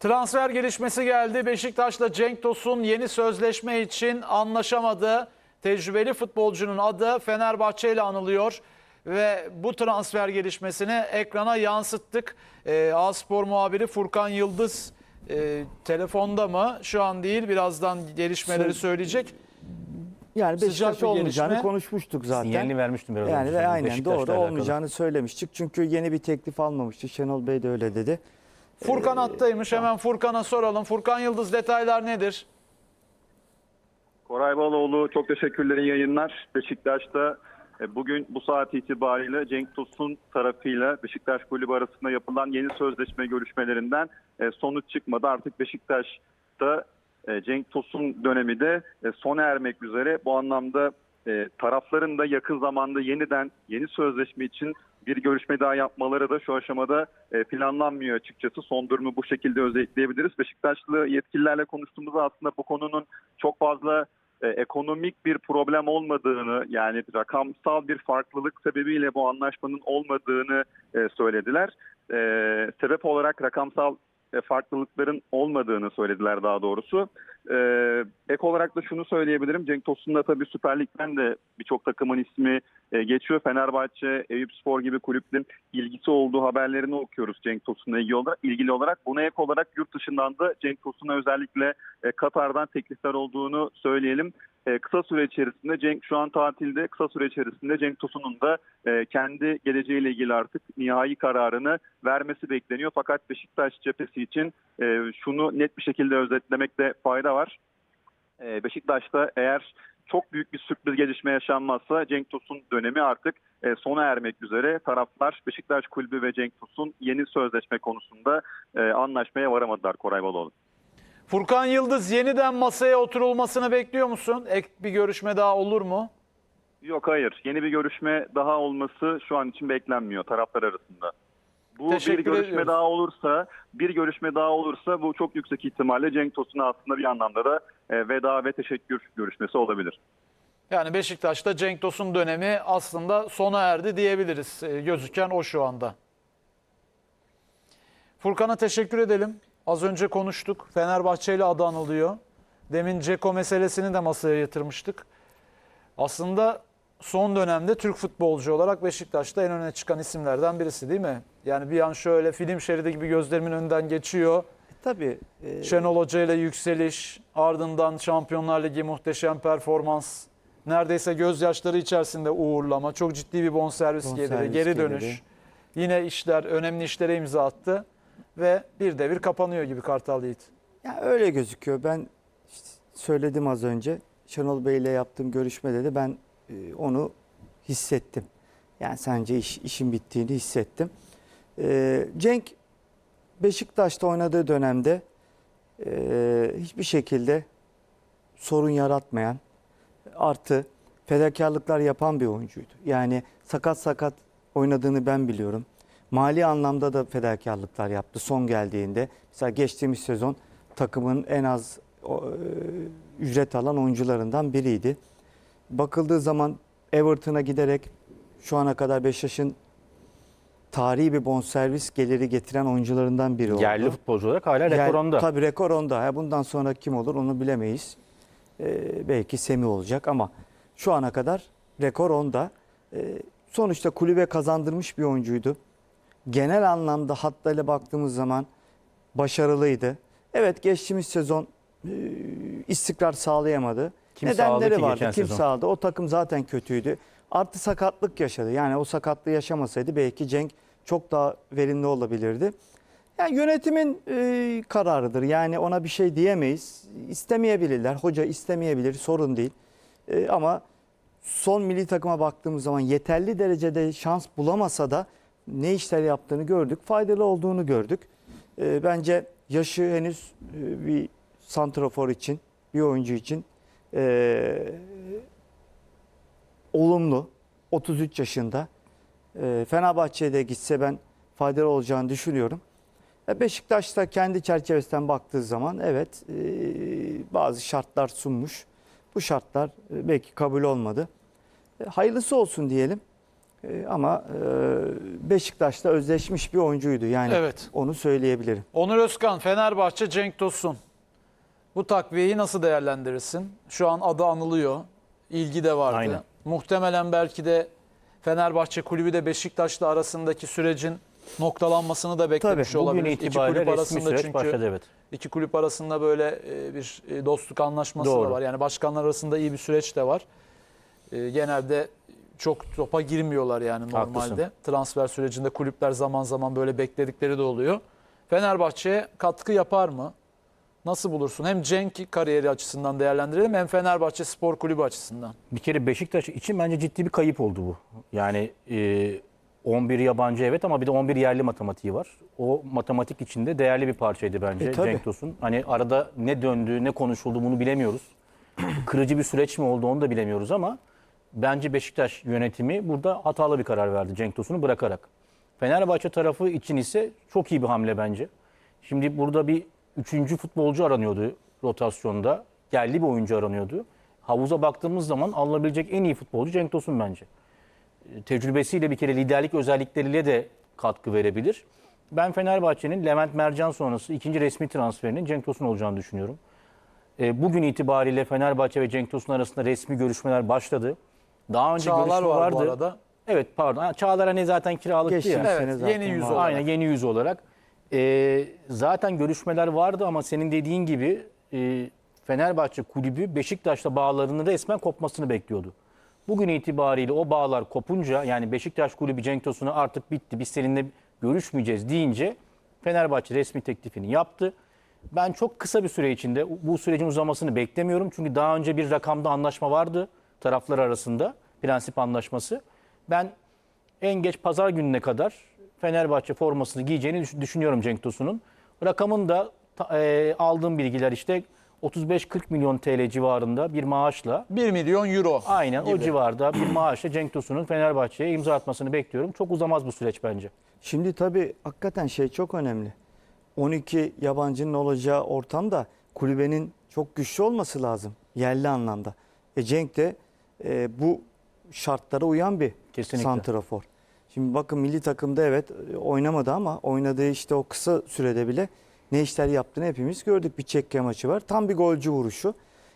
Transfer gelişmesi geldi. Beşiktaş'la Cenk Tosun yeni sözleşme için anlaşamadı. Tecrübeli futbolcunun adı Fenerbahçe ile anılıyor. Ve bu transfer gelişmesini ekrana yansıttık. Ee, A-Spor muhabiri Furkan Yıldız e, telefonda mı? Şu an değil. Birazdan gelişmeleri Sö- söyleyecek. Yani Beşiktaş olmayacağını gelişme. konuşmuştuk zaten. Sinyalini vermiştim biraz Yani ve aynen Beşiktaş'la doğru alakalı. olmayacağını söylemiştik. Çünkü yeni bir teklif almamıştı. Şenol Bey de öyle dedi. Furkan hattaymış. Hemen Furkan'a soralım. Furkan Yıldız detaylar nedir? Koray Baloğlu çok teşekkürler iyi yayınlar. Beşiktaş'ta e, bugün bu saat itibariyle Cenk Tosun tarafıyla Beşiktaş Kulübü arasında yapılan yeni sözleşme görüşmelerinden e, sonuç çıkmadı. Artık Beşiktaş'ta e, Cenk Tosun dönemi de e, sona ermek üzere. Bu anlamda e, tarafların da yakın zamanda yeniden yeni sözleşme için bir görüşme daha yapmaları da şu aşamada e, planlanmıyor açıkçası. Son durumu bu şekilde özetleyebiliriz. Beşiktaşlı yetkililerle konuştuğumuzda aslında bu konunun çok fazla e, ekonomik bir problem olmadığını yani rakamsal bir farklılık sebebiyle bu anlaşmanın olmadığını e, söylediler. Sebep olarak rakamsal farklılıkların olmadığını söylediler daha doğrusu. E, ek olarak da şunu söyleyebilirim. Cenk Tosun'da tabii Süper Lig'den de birçok takımın ismi e, geçiyor. Fenerbahçe, Eyüpspor gibi kulüplerin ilgisi olduğu haberlerini okuyoruz Cenk Tosun'la ilgili olarak. ilgili olarak. Buna ek olarak yurt dışından da Cenk Tosun'a özellikle e, Katar'dan teklifler olduğunu söyleyelim. E, kısa süre içerisinde Cenk şu an tatilde kısa süre içerisinde Cenk Tosun'un da e, kendi geleceğiyle ilgili artık nihai kararını vermesi bekleniyor. Fakat Beşiktaş cephesi için e, şunu net bir şekilde özetlemekte fayda var. E, Beşiktaş'ta eğer çok büyük bir sürpriz gelişme yaşanmazsa Cenk Tosun dönemi artık e, sona ermek üzere. Taraflar Beşiktaş Kulübü ve Cenk Tosun yeni sözleşme konusunda e, anlaşmaya varamadılar Koray Baloğlu. Furkan Yıldız yeniden masaya oturulmasını bekliyor musun? Ek bir görüşme daha olur mu? Yok hayır. Yeni bir görüşme daha olması şu an için beklenmiyor taraflar arasında. Bu Teşekkür bir görüşme ediyoruz. daha olursa, bir görüşme daha olursa bu çok yüksek ihtimalle Cenk Tosun'a aslında bir anlamda da e, veda ve teşekkür görüşmesi olabilir. Yani Beşiktaş'ta Cenk Tosun dönemi aslında sona erdi diyebiliriz. E, gözüken o şu anda. Furkan'a teşekkür edelim. Az önce konuştuk. Fenerbahçe ile adı anılıyor. Demin Ceko meselesini de masaya yatırmıştık. Aslında son dönemde Türk futbolcu olarak Beşiktaş'ta en öne çıkan isimlerden birisi değil mi? Yani bir an şöyle film şeridi gibi gözlerimin önünden geçiyor. Tabii e, Şenol Hoca ile yükseliş, ardından Şampiyonlar Ligi muhteşem performans, neredeyse gözyaşları içerisinde uğurlama, çok ciddi bir bonservis, Bonservis geliri, geri geliri. dönüş. Yine işler, önemli işlere imza attı ve bir devir kapanıyor gibi Kartal Yiğit. ya öyle gözüküyor. Ben işte söyledim az önce. Şenol Bey ile yaptığım görüşmede de ben e, onu hissettim. Yani sence iş, işin bittiğini hissettim. E, Cenk Beşiktaş'ta oynadığı dönemde e, hiçbir şekilde sorun yaratmayan artı fedakarlıklar yapan bir oyuncuydu. Yani sakat sakat oynadığını ben biliyorum. Mali anlamda da fedakarlıklar yaptı son geldiğinde. Mesela geçtiğimiz sezon takımın en az e, ücret alan oyuncularından biriydi. Bakıldığı zaman Everton'a giderek şu ana kadar Beşiktaş'ın tarihi bir bonservis geliri getiren oyuncularından biri oldu. Yerli futbolcu olarak hala Gel- rekor onda. Tabii rekor onda. Ha, bundan sonra kim olur onu bilemeyiz. Ee, belki Semih olacak ama şu ana kadar rekor onda. Ee, sonuçta kulübe kazandırmış bir oyuncuydu. Genel anlamda hatlarıyla baktığımız zaman başarılıydı. Evet geçtiğimiz sezon e, istikrar sağlayamadı. Kim sağladı Nedenleri ki vardı. geçen Kim sezon? sağladı? O takım zaten kötüydü. Artı sakatlık yaşadı. Yani o sakatlığı yaşamasaydı belki Cenk çok daha verimli olabilirdi. Yani yönetimin e, kararıdır. Yani ona bir şey diyemeyiz. İstemeyebilirler. Hoca istemeyebilir. Sorun değil. E, ama son milli takıma baktığımız zaman yeterli derecede şans bulamasa da ne işler yaptığını gördük. Faydalı olduğunu gördük. E, bence yaşı henüz e, bir santrafor için, bir oyuncu için e, olumlu. 33 yaşında. E, Fenerbahçe'ye de gitse ben faydalı olacağını düşünüyorum. E, Beşiktaş'ta kendi çerçevesinden baktığı zaman evet e, bazı şartlar sunmuş. Bu şartlar e, belki kabul olmadı. E, Hayırlısı olsun diyelim. E, ama e, Beşiktaş'ta özleşmiş bir oyuncuydu. Yani Evet. onu söyleyebilirim. Onur Özkan, Fenerbahçe, Cenk Tosun. Bu takviyeyi nasıl değerlendirirsin? Şu an adı anılıyor. İlgi de vardı. Aynen. Muhtemelen belki de Fenerbahçe kulübü de Beşiktaş'la arasındaki sürecin noktalanmasını da beklemiş Tabii, olabilir. İki kulüp arasında çünkü başladı evet. iki kulüp arasında böyle e, bir e, dostluk anlaşması da Doğru. var. Yani başkanlar arasında iyi bir süreç de var. E, Genelde çok topa girmiyorlar yani normalde. Haklısın. Transfer sürecinde kulüpler zaman zaman böyle bekledikleri de oluyor. Fenerbahçe'ye katkı yapar mı? Nasıl bulursun? Hem Cenk kariyeri açısından değerlendirelim hem Fenerbahçe Spor Kulübü açısından. Bir kere Beşiktaş için bence ciddi bir kayıp oldu bu. Yani e, 11 yabancı evet ama bir de 11 yerli matematiği var. O matematik içinde değerli bir parçaydı bence E, tabii. Cenk Tosun. Hani arada ne döndü, ne konuşuldu bunu bilemiyoruz. Kırıcı bir süreç mi oldu onu da bilemiyoruz ama bence Beşiktaş yönetimi burada hatalı bir karar verdi Cenk Tosun'u bırakarak. Fenerbahçe tarafı için ise çok iyi bir hamle bence. Şimdi burada bir üçüncü futbolcu aranıyordu rotasyonda. Yerli bir oyuncu aranıyordu. Havuza baktığımız zaman alınabilecek en iyi futbolcu Cenk Tosun bence. E, Tecrübesiyle bir kere liderlik özellikleriyle de katkı verebilir. Ben Fenerbahçe'nin Levent Mercan sonrası ikinci resmi transferinin Cenk Tosun olacağını düşünüyorum. E, Bugün itibariyle Fenerbahçe ve Cenk Tosun arasında resmi görüşmeler başladı. Daha önce Çağlar görüşme var vardı. bu arada. Evet pardon. Ha, Çağlar hani zaten kiralıktı Geçtiğimiz ya. Evet, yeni yüz olarak. Aynen yeni yüz olarak. Ee, zaten görüşmeler vardı ama senin dediğin gibi e, Fenerbahçe kulübü Beşiktaş'la bağlarının resmen kopmasını bekliyordu. Bugün itibariyle o bağlar kopunca yani Beşiktaş kulübü Cenk Tosun'a artık bitti biz seninle görüşmeyeceğiz deyince Fenerbahçe resmi teklifini yaptı. Ben çok kısa bir süre içinde bu sürecin uzamasını beklemiyorum. Çünkü daha önce bir rakamda anlaşma vardı taraflar arasında prensip anlaşması. Ben en geç pazar gününe kadar Fenerbahçe formasını giyeceğini düş- düşünüyorum Cenk Tosun'un. Rakamın da e, aldığım bilgiler işte 35-40 milyon TL civarında bir maaşla 1 milyon euro. aynen o gibi. civarda bir maaşla Cenk Tosun'un Fenerbahçe'ye imza atmasını bekliyorum. Çok uzamaz bu süreç bence. Şimdi tabii hakikaten şey çok önemli. 12 yabancının olacağı ortamda kulübenin çok güçlü olması lazım yerli anlamda. E Cenk de e, bu şartlara uyan bir Kesinlikle. santrafor. Şimdi bakın milli takımda evet e, oynamadı ama oynadığı işte o kısa sürede bile ne işler yaptığını hepimiz gördük. Bir Çekke maçı var. Tam bir golcü vuruşu.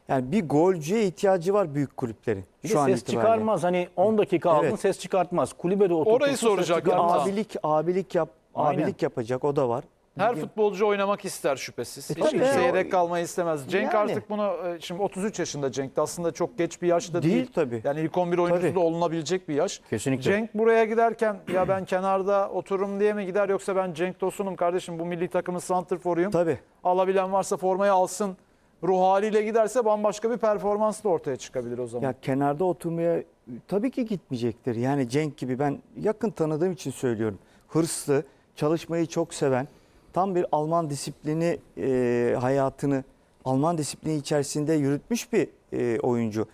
Yani bir golcüye ihtiyacı var büyük kulüplerin. Bir şu de an ses itibariyle. çıkarmaz. Hani 10 dakika aldın Evet. ses çıkartmaz. Kulübede oturtursun Orayı. Tamam. Abilik abilik yap Aynen. abilik yapacak o da var. Her futbolcu oynamak ister şüphesiz. E Hiç tabii. kimse yedek kalmayı istemez. Cenk Yani. artık bunu e, şimdi 33 yaşında Cenk de aslında çok geç bir yaşta değil. Değil tabii. Yani ilk 11 oyuncusu Tabii. da olunabilecek bir yaş. Kesinlikle. Cenk buraya giderken ya ben kenarda otururum diye mi gider yoksa ben Cenk Tosun'um kardeşim bu milli takımın santrforuyum. Tabii. Alabilen varsa formayı alsın. Ruh haliyle giderse bambaşka bir performans da ortaya çıkabilir o zaman. Ya kenarda oturmaya tabii ki gitmeyecektir. Yani Cenk gibi ben yakın tanıdığım için söylüyorum. Hırslı, çalışmayı çok seven, tam bir Alman disiplini e, hayatını Alman disiplini içerisinde yürütmüş bir e, oyuncu.